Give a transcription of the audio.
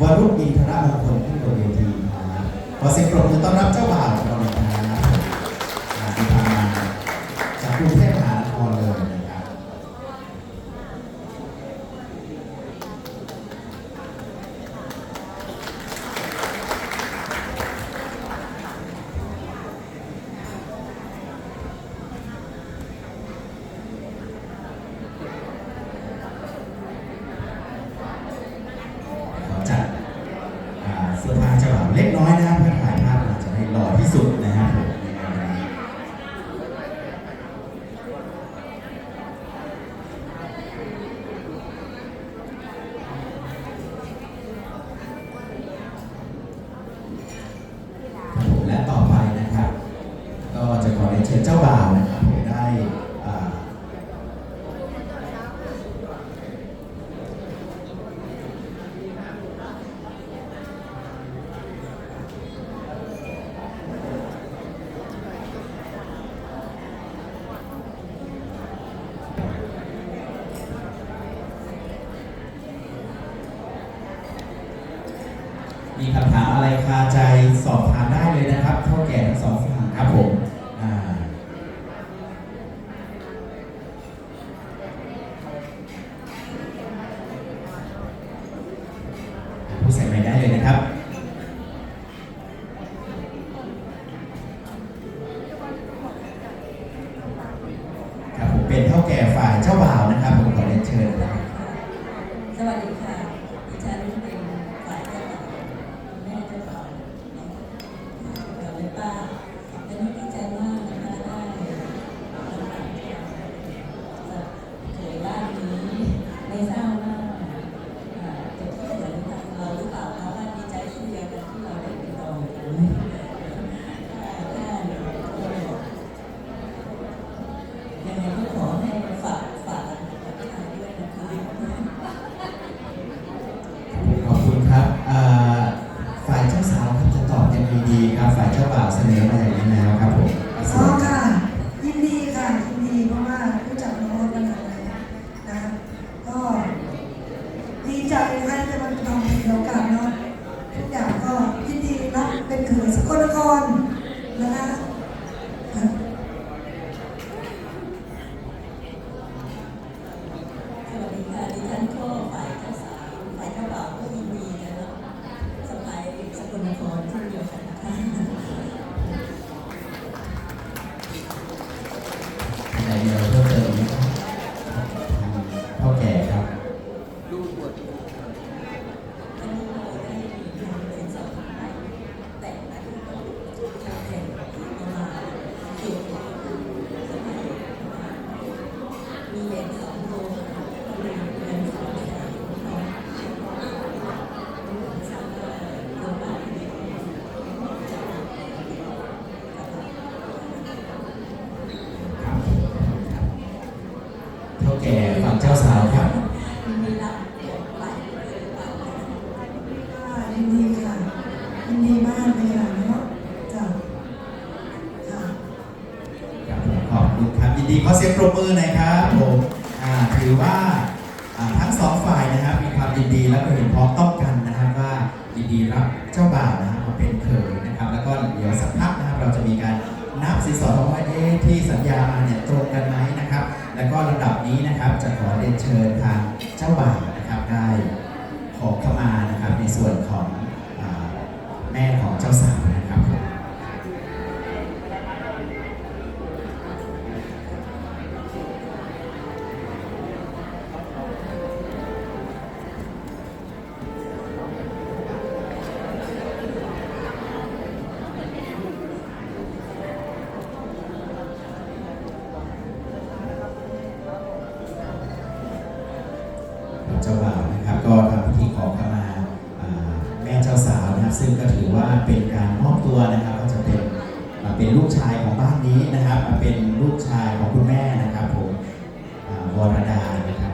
วรุษอินทรมงคลขึ้นบนเวทีนะครับขอเสียงปรบมือต้อนรับเจ้าบ่าวของเรา เล็กน้อยนะครับเพื่อถ่ายภาพเราจะได้หล่อที่สุดนะครับผมในงานวันนี้ครับผมและต่อไปนะครับ ก็จะขอเรียนเชิญเจ้าบ่าวนะครับผมได้อ่า มีคำถามอะไรคาใจสอบถามได้เลยนะครับเท่าแก่ทั้งสองฝั่งครับผมอ่าผู้ใส่ไม้ได้เลยนะครับ ครับผมเป็นเท่าแก่ฝ่ายเจ้าบ่าวนะครับ ผมขอเรียนเชิญนะครับ สวัสดีค่ะดิฉันเป็น ยังไงก็ขอให้ฝากฝากกับทางด้วยนะคะขอบคุณครับอ่าฝ่ายเจ้าสาวครับจะตอบยังดีครับ ฝ่ายเจ้าบ่าวเสนอมาอย่างนี้แล้วครับผม นนะคะ มีเหรียญสองโลมีเหรียญสองแสนเนาะทราบว่าโรงพยาบาลนี้จะ เท่าแก่ฝั่งเจ้าสาวครับ มีรับเกี่ยวไปหรือเปล่า ค่ะยินดีค่ะยินดีมากเลยค่ะเนาะจ้ะค่ะ ครับผมขอบคุณครับยิน ดีขอเสียงปรบมือหน่อยครับผมอ่าถือว่าอ่าทั้งสองฝ่ายนะครับมีความยินดีและก็เห็นพ้องต้องกันนะครับว่ายินดีรับเจ้าบ่าวนะครับมาเป็นเขยนะครับ แล้วก็เดี๋ยวสักพักนะครับเราจะมีการนับสินสอดทองว่าเอ๊ะที่สัญญามาเนี่ยตรงกันไหมนะครับ แล้วก็ลำดับนี้นะครับจะขอเรียนเชิญทางเจ้าบ่าวนะครับได้ขอเข้ามานะครับในส่วนของอ่าแม่ของเจ้าสาว เจ้าบ่าวนะครับ ก็ทำพิธีขอขมาอ่าแม่เจ้าสาวนะครับ ซึ่งก็ถือว่าเป็นการมอบตัวนะครับก็จะเป็นอ่าเป็นลูกชายของบ้านนี้นะครับอ่าเป็นลูกชายของคุณแม่นะครับผมวรดานะครับ